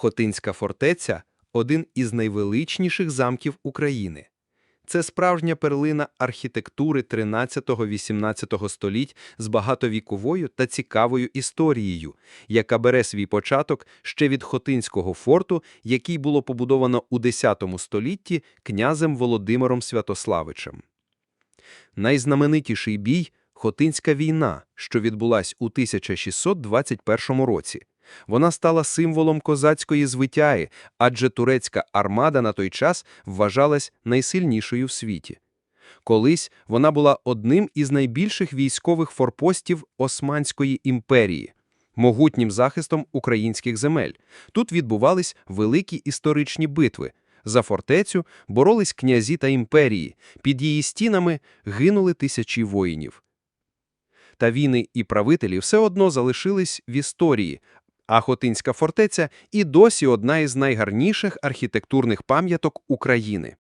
Хотинська фортеця один із найвеличніших замків України. Це справжня перлина архітектури 13-18 століть з багатовіковою та цікавою історією, яка бере свій початок ще від Хотинського форту, який було побудовано у X столітті князем Володимиром Святославичем. Найзнаменитіший бій – Хотинська війна, що відбулась у 1621 році. Вона стала символом козацької звитяги, адже турецька армада на той час вважалась найсильнішою в світі. Колись вона була одним із найбільших військових форпостів Османської імперії, могутнім захистом українських земель. Тут відбувались великі історичні битви. За фортецю боролись князі та імперії, під її стінами гинули тисячі воїнів. Та війни і правителі все одно залишились в історії, а Хотинська фортеця і досі одна із найгарніших архітектурних пам'яток України.